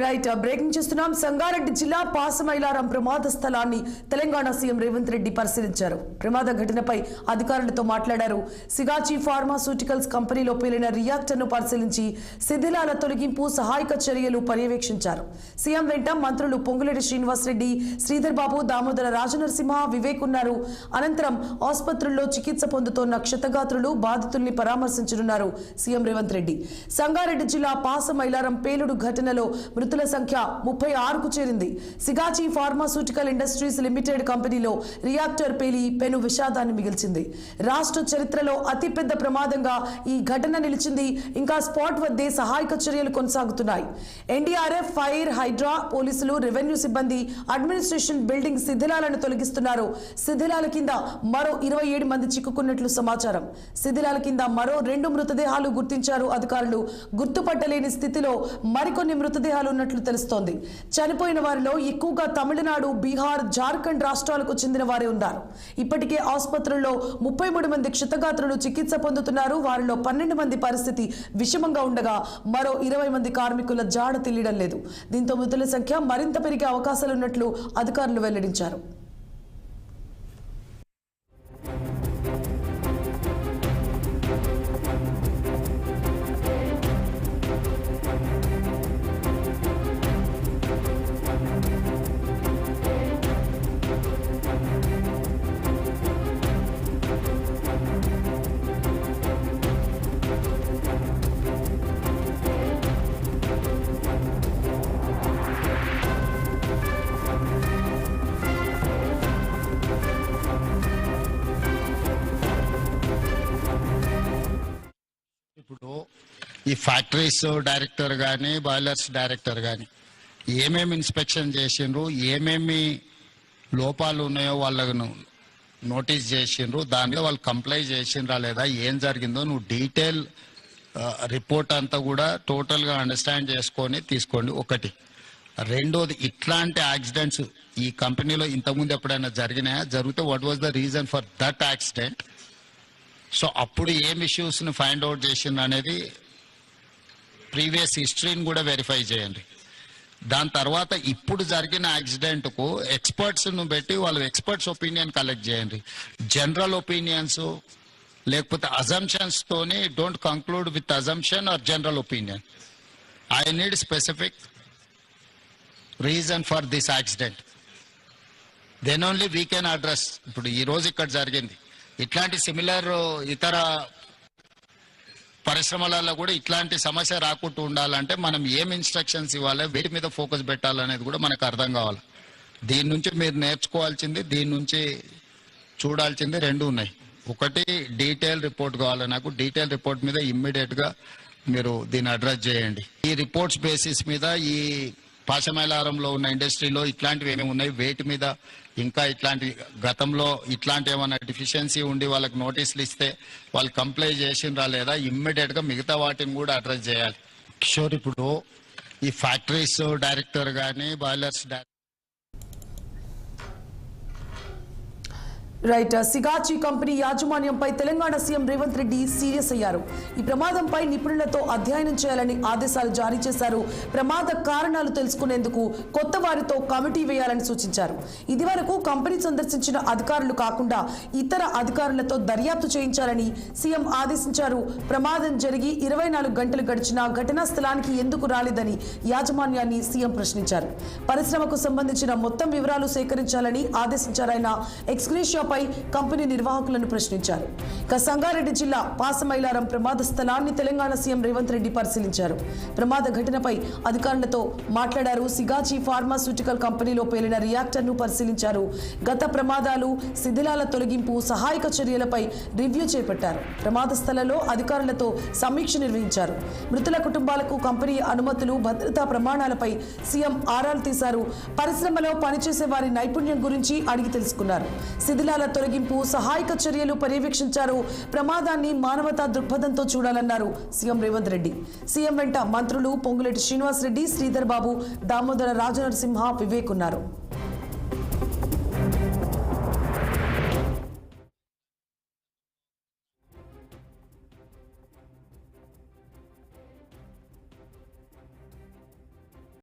Right breaking చూస్తున్నాం. సంగారెడ్డి జిల్లా పాసమైలారం ప్రమాద స్థలాన్ని తెలంగాణ సీఎం రేవంత్ రెడ్డి పరిశీలించారు. ప్రమాద ఘటనపై అధికారులతో మాట్లాడారు. సిగాచి ఫార్మాస్యూటికల్స్ కంపెనీలో పేలిన రియాక్టర్ను పరిశీలించి శిథిలాల తొలగింపు సహాయక చర్యలు పర్యవేక్షించారు. సీఎం వెంట మంత్రులు పొంగులేటి శ్రీనివాసరెడ్డి శ్రీధర్ బాబు దామోదర రాజనరసింహ వివేక్ ఉన్నారు. అనంతరం ఆసుపత్రుల్లో చికిత్స పొందుతోన్న క్షతగాత్రులు బాధితుల్ని పరామర్శించనున్నారు సీఎం రేవంత్ రెడ్డి. సంగారెడ్డి జిల్లా పాసమైలారం పేలుడు ఘటనలో మృతుల సంఖ్య ముప్పై ఆరుకు చేరింది. సిగాచి ఫార్మాస్యూటికల్ ఇండస్ట్రీస్ లిమిటెడ్ కంపెనీలో రియాక్టర్ పేలి పెను విషాదాన్ని మిగిల్చింది. రాష్ట్ర చరిత్రలో అతిపెద్ద ప్రమాదంగా ఈ ఘటన నిలిచింది. ఇంకా స్పాట్ వద్దే సహాయక చర్యలు కొనసాగుతున్నాయి. ఎన్డీఆర్ఎఫ్ ఫైర్ హైడ్రా పోలీసులు రెవెన్యూ సిబ్బంది అడ్మినిస్ట్రేషన్ బిల్డింగ్ శిథిలాలను తొలగిస్తున్నారు. శిథిలాల కింద మరో ఇరవై ఏడు మంది చిక్కుకున్నట్లు సమాచారం. శిథిలాల కింద మరో రెండు మృతదేహాలు గుర్తించారు అధికారులు. గుర్తుపట్టలేని స్థితిలో మరికొన్ని మృతదేహాలు ఉన్నట్లు తెలుస్తోంది. చనిపోయిన వారిలో ఎక్కువగా తమిళనాడు బీహార్ జార్ఖండ్ రాష్ట్రాలకు చెందిన వారే ఉన్నారు. ఇప్పటికే ఆసుపత్రుల్లో ముప్పై మూడు మంది క్షితగాత్రులు చికిత్స పొందుతున్నారు. వారిలో పన్నెండు మంది పరిస్థితి విషమంగా ఉండగా మరో ఇరవై మంది కార్మికుల జాడ తెలియడం లేదు. దీంతో మృతుల సంఖ్య మరింత పెరిగే అవకాశాలున్నట్లు అధికారులు వెల్లడించారు. ఈ ఫ్యాక్టరీస్ డైరెక్టర్ కానీ బాయిలర్స్ డైరెక్టర్ కానీ ఏమేమి ఇన్స్పెక్షన్ చేసిండ్రు ఏమేమి లోపాలు ఉన్నాయో వాళ్ళను నోటీస్ చేసిండ్రు దానిలో వాళ్ళు కంప్లైంట్ చేసిండ్రా లేదా ఏం జరిగిందో నువ్వు డీటెయిల్ రిపోర్ట్ అంతా కూడా టోటల్గా అండర్స్టాండ్ చేసుకొని తీసుకోండి. ఒకటి. రెండోది ఇట్లాంటి యాక్సిడెంట్స్ ఈ కంపెనీలో ఇంతకుముందు ఎప్పుడైనా జరిగినాయా? జరిగితే what was the reason for that accident so అప్పుడు ఏం ఇష్యూస్ని ఫైండ్ అవుట్ చేసింది అనేది ప్రీవియస్ హిస్టరీని కూడా వెరిఫై చేయండి. దాని తర్వాత ఇప్పుడు జరిగిన యాక్సిడెంట్కు ఎక్స్పర్ట్స్ను పెట్టి వాళ్ళు ఎక్స్పర్ట్స్ ఒపీనియన్ కలెక్ట్ చేయండి. జనరల్ ఒపీనియన్స్ లేకపోతే అజంప్షన్స్ తోని don't conclude with assumption or general opinion I need specific reason for this accident then only we can address ఇప్పుడు ఈరోజు ఇక్కడ జరిగింది. ఇట్లాంటి సిమిలర్ ఇతర పరిశ్రమలలో కూడా ఇట్లాంటి సమస్య రాకుండా ఉండాలంటే మనం ఏం ఇన్స్ట్రక్షన్స్ ఇవ్వాలి వీటి మీద ఫోకస్ పెట్టాలనేది కూడా మనకు అర్థం కావాలి. దీని నుంచి మీరు నేర్చుకోవాల్సింది దీని నుంచి చూడాల్సింది రెండు ఉన్నాయి. ఒకటి డీటెయిల్ రిపోర్ట్ కావాలి నాకు. డీటెయిల్ రిపోర్ట్ మీద ఇమ్మీడియట్గా మీరు దీన్ని అడ్రస్ చేయండి. ఈ రిపోర్ట్స్ బేసిస్ మీద ఈ పాశమైలారంలో ఉన్న ఇండస్ట్రీలో ఇట్లాంటివి ఏమేమి ఉన్నాయి వేటి మీద ఇంకా ఇట్లాంటి గతంలో ఇట్లాంటి ఏమైనా డిఫిషియన్సీ ఉండి వాళ్ళకి నోటీసులు ఇస్తే వాళ్ళు కంప్లైంట్ చేసిండ్రా లేదా ఇమ్మీడియట్గా మిగతా వాటిని కూడా అడ్రస్ చేయాలి. కిషోర్ ఇప్పుడు ఈ ఫ్యాక్టరీస్ డైరెక్టర్ కానీ boilers director right Sigachi company యాజమాన్యంపై తెలంగాణ సీఎం రేవంత్ రెడ్డి సీరియస్ అయ్యారు. ఈ ప్రమాదంపై నిపుణులతో అధ్యయనం చేయాలని ఆదేశాలు జారీ చేశారు. ప్రమాద కారణాలు తెలుసుకునేందుకు కొత్త వారితో కమిటీ వేయాలని సూచించారు. ఇదివరకు కంపెనీ సందర్శించిన అధికారులు కాకుండా ఇతర అధికారులతో దర్యాప్తు చేయించాలని సీఎం ఆదేశించారు. ప్రమాదం జరిగి ఇరవై నాలుగు గంటలు గడిచినా ఘటనా స్థలానికి ఎందుకు రాలేదని యాజమాన్యాన్ని సీఎం ప్రశ్నించారు. పరిశ్రమకు సంబంధించిన మొత్తం వివరాలు సేకరించాలని ఆదేశించారు. ఆయన ఎక్స్గ్రేషియాపై కంపెనీ నిర్వాహకులను ప్రశ్నించారు. ఇక సంగారెడ్డి జిల్లా పాసమైలారం ప్రమాద స్థలాన్ని తెలంగాణ సీఎం రేవంత్ రెడ్డి పరిశీలించారు. ప్రమాద ఘటనపై అధికారులతో మాట్లాడారు. సిగాచి ఫార్మాస్యూటికల్ కంపెనీలో పేలిన రియాక్టర్ను పరిశీలించారు. గత ప్రమాదాలు శిథిలాల తొలగింపు సహాయక చర్యలపై రివ్యూ చేపట్టారు. ప్రమాద స్థలంలో అధికారులతో సమీక్ష నిర్వహించారు. మృతుల కుటుంబాలకు కంపెనీ అనుమతులు భద్రతా ప్రమాణాలపై సీఎం ఆరాలు తీశారు. పరిశ్రమలో పనిచేసే వారి నైపుణ్యం గురించి అడిగి తెలుసుకున్నారు. శిథిలాల తొలగింపు సహాయక చర్యలు పర్యవేక్షించారు. ప్రమాదాన్ని మానవతా దృక్పథంతో చూడాలన్నారు సీఎం రేవంత్ రెడ్డి. సీఎం వెంట మంత్రులు పొంగులేటి శ్రీనివాసరెడ్డి శ్రీధర్ బాబు దామోదర రాజనరసింహ వివేక్ ఉన్నారు.